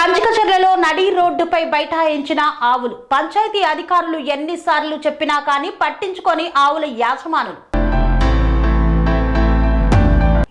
కంచికచర్లలో నడి రోడ్డుపై బైఠాయించిన ఆవులు. పంచాయతీ అధికారులు ఎన్నిసార్లు చెప్పినా కానీ పట్టించుకొని ఆవుల యాజమానులు.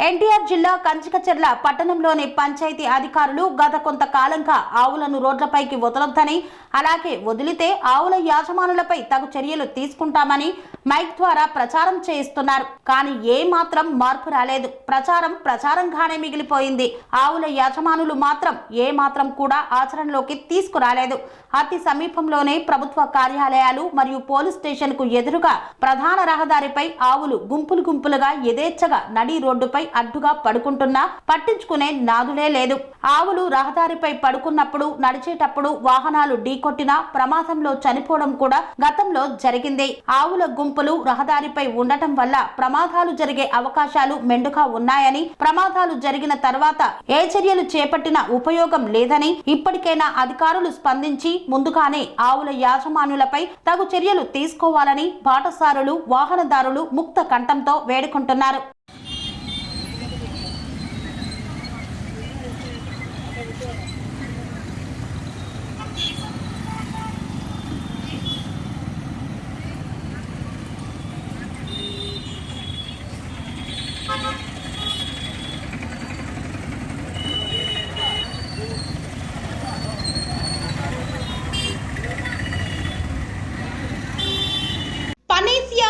ఎన్టీఆర్ జిల్లా కంచికచెర్ల పట్టణంలోని పంచాయతీ అధికారులు గత కొంతకాలంగా ఆవులను రోడ్లపైకి వదలొద్దని అలాగే వదిలితే ఆవుల యాజమానులపై తగు చర్యలు తీసుకుంటామని మైక్ ద్వారా ప్రచారం చేయిస్తున్నారు. కానీ ఏ మాత్రం మార్పు రాలేదు. ప్రచారం ప్రచారంగానే మిగిలిపోయింది. ఆవుల యాజమానులు మాత్రం ఏ మాత్రం కూడా ఆచరణలోకి తీసుకురాలేదు. అతి సమీపంలోనే ప్రభుత్వ కార్యాలయాలు మరియు పోలీస్ స్టేషన్కు ఎదురుగా ప్రధాన రహదారిపై ఆవులు గుంపులు గుంపులుగా యథేచ్ఛగా నడి రోడ్డుపై అడ్డుగా పడుకుంటున్నా పట్టించుకునే నాదులే లేదు. ఆవులు రహదారిపై పడుకున్నప్పుడు నడిచేటప్పుడు వాహనాలు ఢీకొట్టినా ప్రమాదంలో చనిపోవడం కూడా గతంలో జరిగింది. ఆవుల గుంపులు రహదారిపై ఉండటం వల్ల ప్రమాదాలు జరిగే అవకాశాలు మెండుగా ఉన్నాయని ప్రమాదాలు జరిగిన తర్వాత ఏ చర్యలు చేపట్టిన ఉపయోగం లేదని ఇప్పటికైనా అధికారులు స్పందించి ముందుగానే ఆవుల యాజమానులపై తగు చర్యలు తీసుకోవాలని బాటసారులు వాహనదారులు ముక్త కంఠంతో వేడుకుంటున్నారు పనేసియా